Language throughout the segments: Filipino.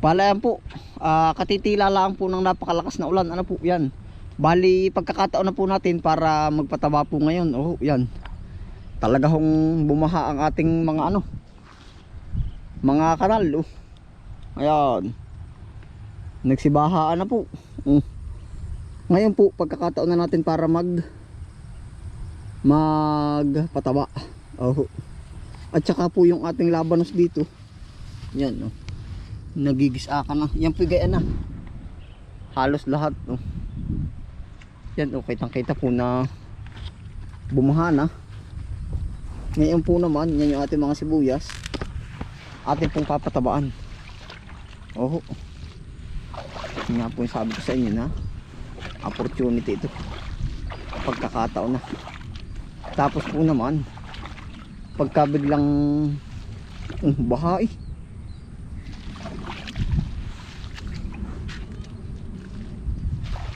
Palayan po, ah, katitila lang po ng napakalakas na ulan. Ano po yan? Bali, pagkakataon na po natin para magpataba po ngayon. Oh, yan. Talaga hong bumaha ang ating mga ano, mga kanal. Oh. Ayan. Nagsibahaan na po. Oh. Ngayon po, pagkakataon na natin para mag magpataba. Oh. At saka po yung ating labanos dito. Yan, oh. Nagigisa ka na. Yan po gaya na. Halos lahat, oh. Yan, oh, kitang-kita po na bumaha na. Ngayon po naman, yan yung ating mga sibuyas. Ating pong papatabaan. Oh. Yan nga po yung sabi ko sa inyo na opportunity ito. Pagkakataon na. Tapos po naman, pagka biglang um, baha eh.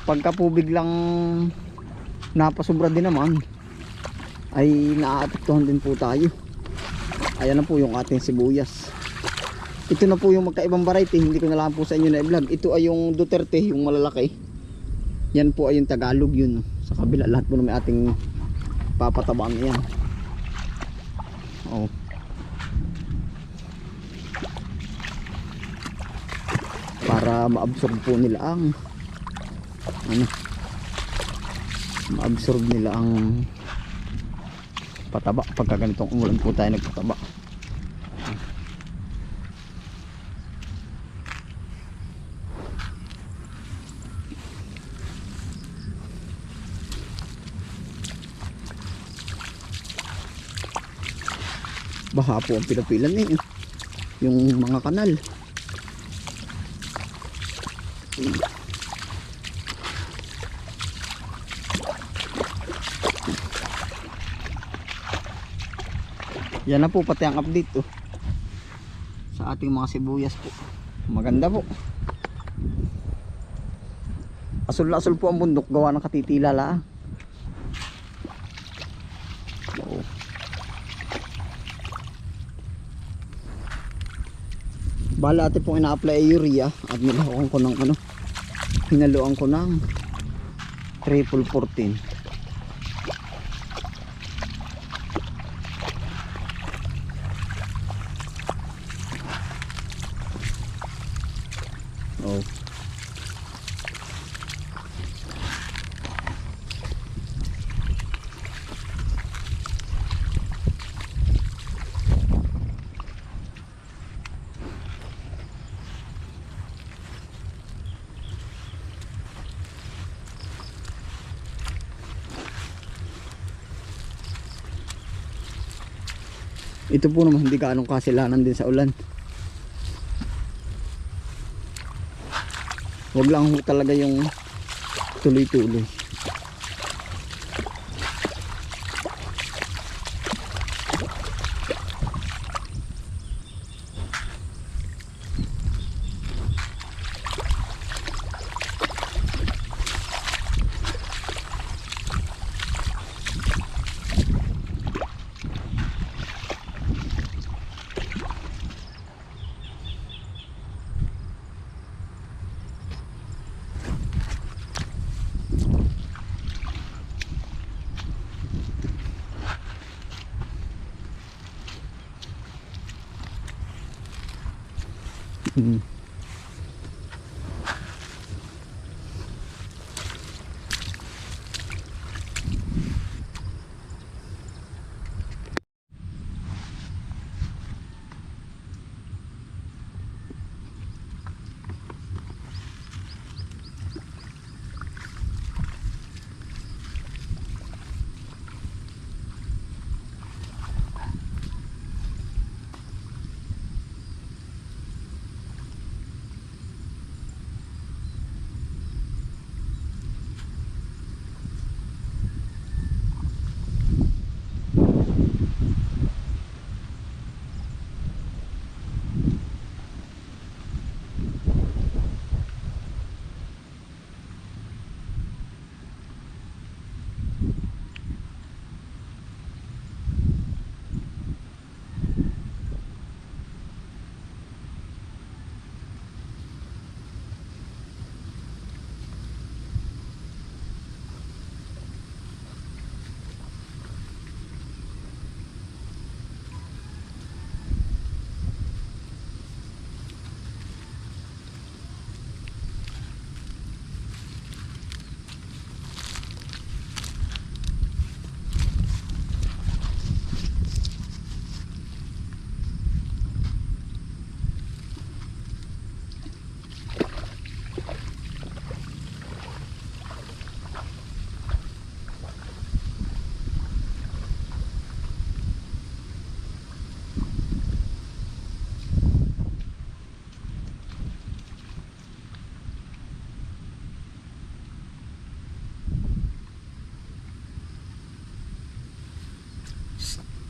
Pagka po biglang napasobra din naman, ay naaapektuhan din po tayo. Ayan na po yung ating sibuyas. Ito na po yung magkaibang variety, hindi ko na po sa inyo na i-vlog. Ito ay yung Duterte, yung malalaki. Yan po ay yung Tagalog yun. Sa kabila, lahat po na may ating papatabaan yan. Oh. Para ma-absorb po nila ang ano? Ma-absorb nila ang pataba. Pagka ganitong umulan po tayo nagpataba. Baha po ang pinapilan niyo yung mga kanal yan na po pati ang update oh. sa ating mga sibuyas po maganda po asul na asul po ang bundok gawa ng katitila la Oo. bala ate pong ina-apply urea at nilahukan ko ng ano hinaluan ko ng triple 14 Oh. Ito po naman hindi kaanong kasilanan din sa ulan. Huwag lang talaga yung tuloy-tuloy. Hmm.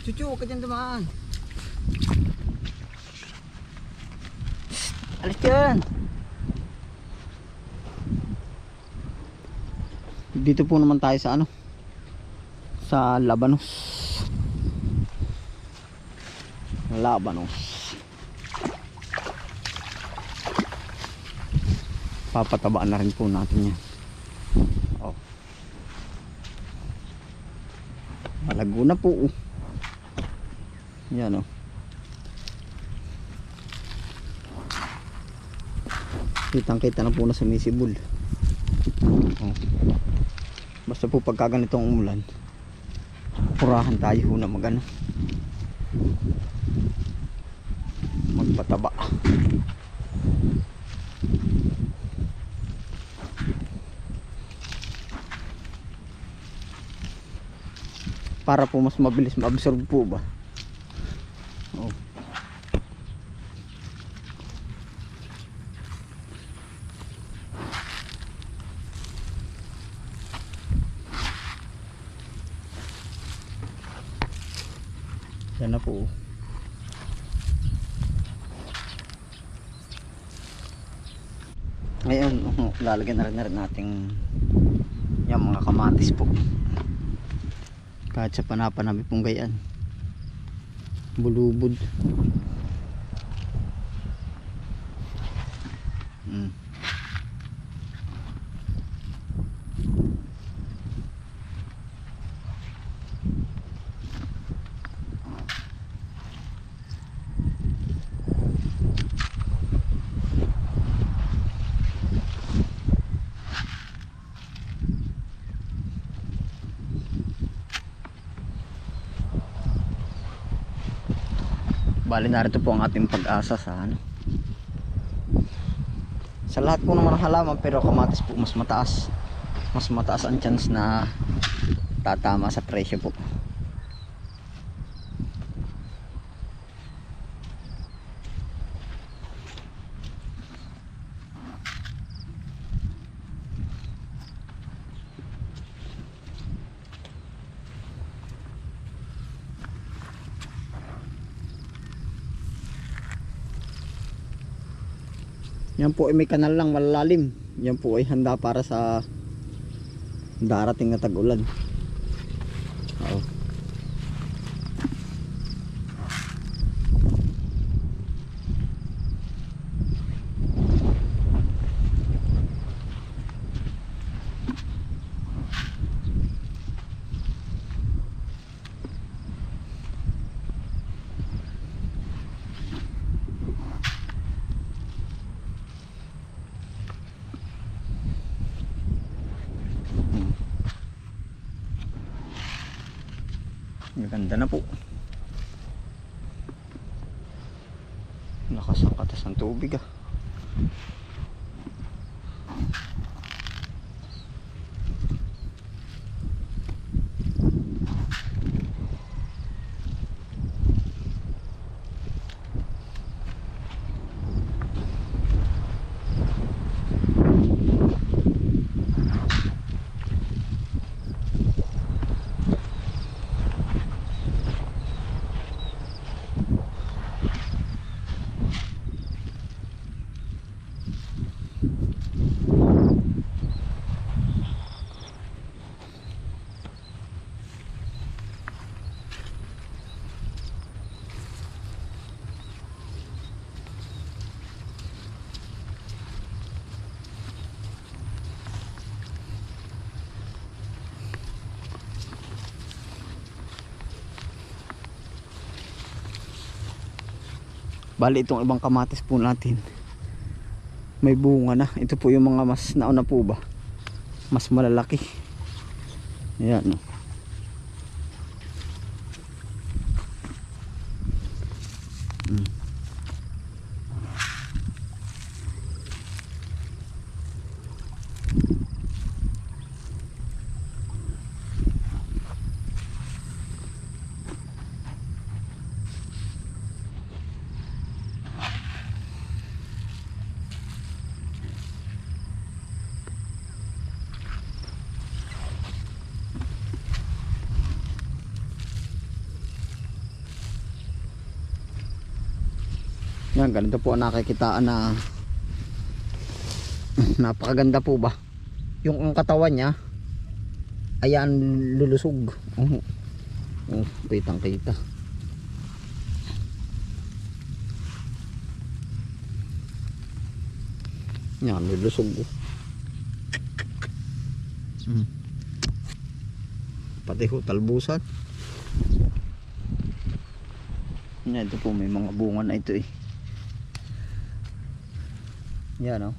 Chuchu, huwag ka dyan dumaan. Alis dyan. Dito po naman tayo sa ano? Sa Labanos. Labanos. Papatabaan na rin po natin yan. Oh. Malago na po. oh. Yan oh. Kitang kita na po na sumisibol. Oh. Basta po pagka ganitong umulan, purahan tayo na magano. Magpataba. Para po mas mabilis ma-absorb po ba? Oh. Yan na po. Ngayon, lalagyan na rin na rin nating yung mga kamatis po. Kahit sa panapanami pong gayan. Bulubod. Mm. Bali narito po ang ating pag-asa sa ano. Sa lahat po naman ng halaman pero kamatis po mas mataas. Mas mataas ang chance na tatama sa presyo po. Yan po ay may kanal lang malalalim. Yan po ay handa para sa darating na tag-ulan. Oo. Maganda na po. Lakas ang ng tubig ah. Bali itong ibang kamatis po natin. May bunga na. Ito po yung mga mas nauna po ba. Mas malalaki. Ayan no. Yan, ganito po ang nakikitaan na napakaganda po ba. Yung ang katawan niya, ayan lulusog. Oh, oh kitang kita. Yan, lulusog. oh. Hmm. Pati ho, talbusan. Yan, ito po, may mga bunga na ito eh. Yan oh.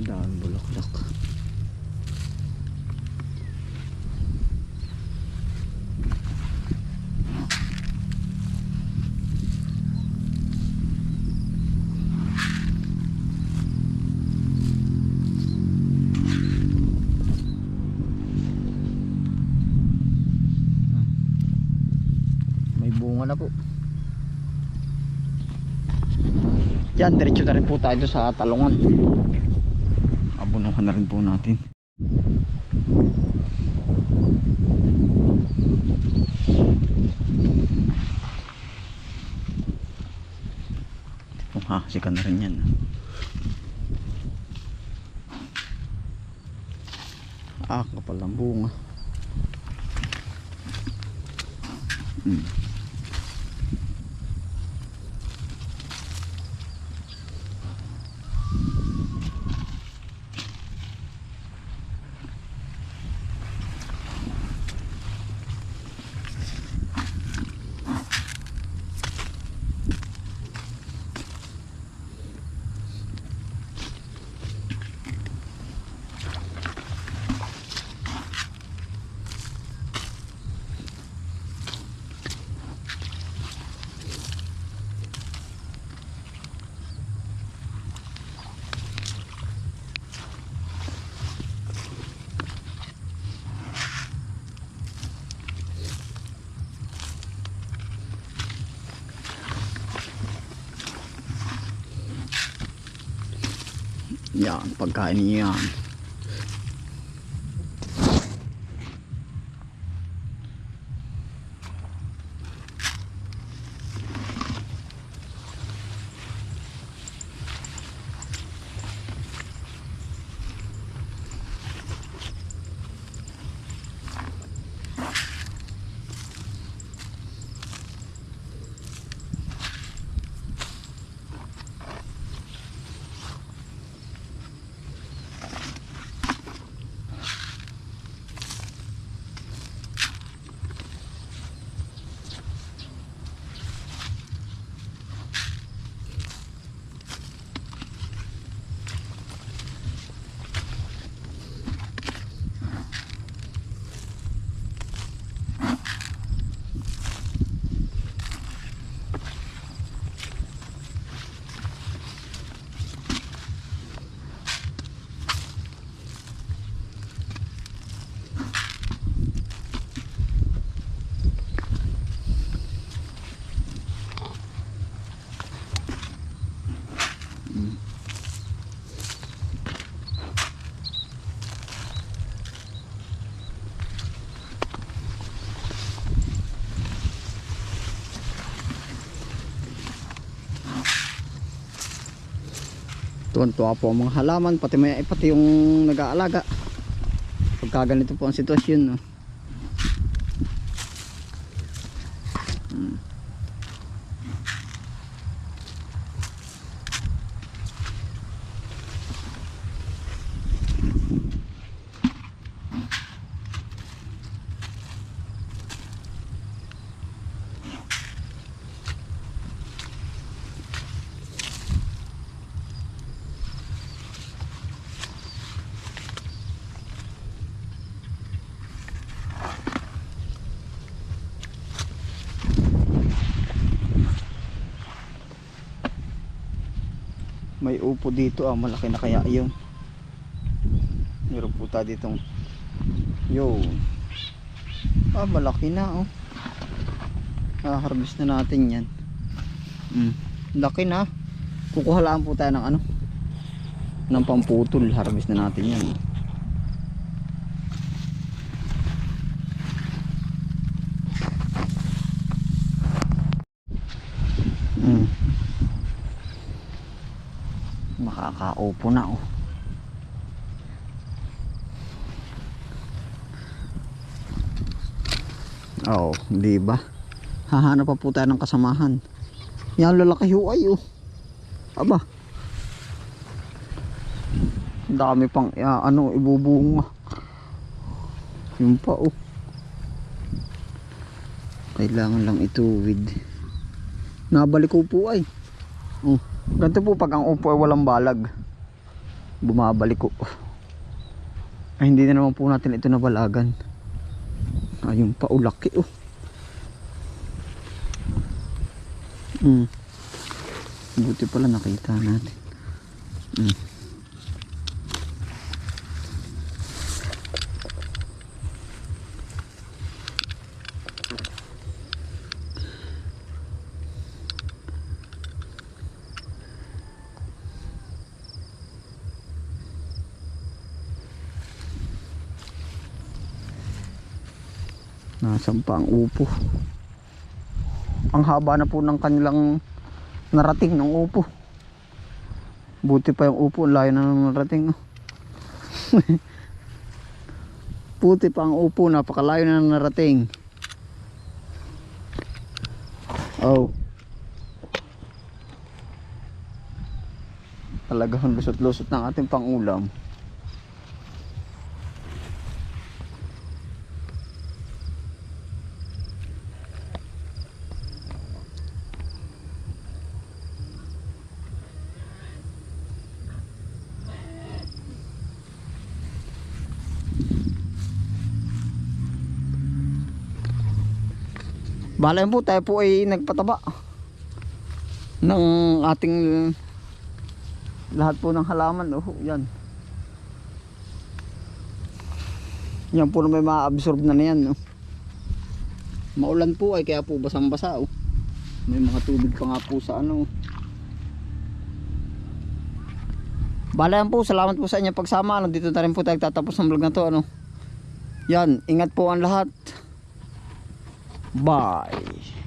Ang daming bulaklak. May bunga na po. Yan, diretso na rin po tayo sa talungan. Abunuhan na rin po natin. Ha, sika na rin yan. Ah, kapal ng bunga. Hmm. Yan, pagkain niya yan. Tuwan-tuwa po ang mga halaman, pati may pati yung nag-aalaga. Pagka ganito po ang sitwasyon, no. May upo dito ah, malaki na kaya yun. Meron po tayo ditong yo. Ah, malaki na oh. Ah, harvest na natin yan. Mm. Laki na. Kukuha lang po tayo ng ano. ng pamputol harvest na natin yan mm. Makakaupo na oh Oo, di ba? Hahanap pa po tayo ng kasamahan. Yan lalaki ho ay oh. Aba. Dami pang ah, ano ibubunga. Yun pa oh. Kailangan lang ituwid. Nabalik ko po ay. Oh. Ganito po pag ang upo ay walang balag. Bumabalik ko. Ay hindi na naman po natin ito nabalagan. Ayun pa, oh, laki oh. Mm. Buti pala nakita natin. Mm. Nasaan pa ang upo? Ang haba na po ng kanilang narating ng upo. Buti pa yung upo, layo na ng narating. oh. Buti pa ang upo, napakalayo na ng narating. Oh. Talagang lusot-lusot ng ating pangulam. Bala yun po, tayo po ay nagpataba ng ating lahat po ng halaman. Oh, yan. Yan po na may ma-absorb na na yan. Oh. Maulan po ay kaya po basang-basa. Oh. May mga tubig pa nga po sa ano. Yan po, salamat po sa inyong pagsama. Ano, dito na rin po tayo tatapos ng vlog na to. Ano. Yan, ingat po ang lahat. Bye.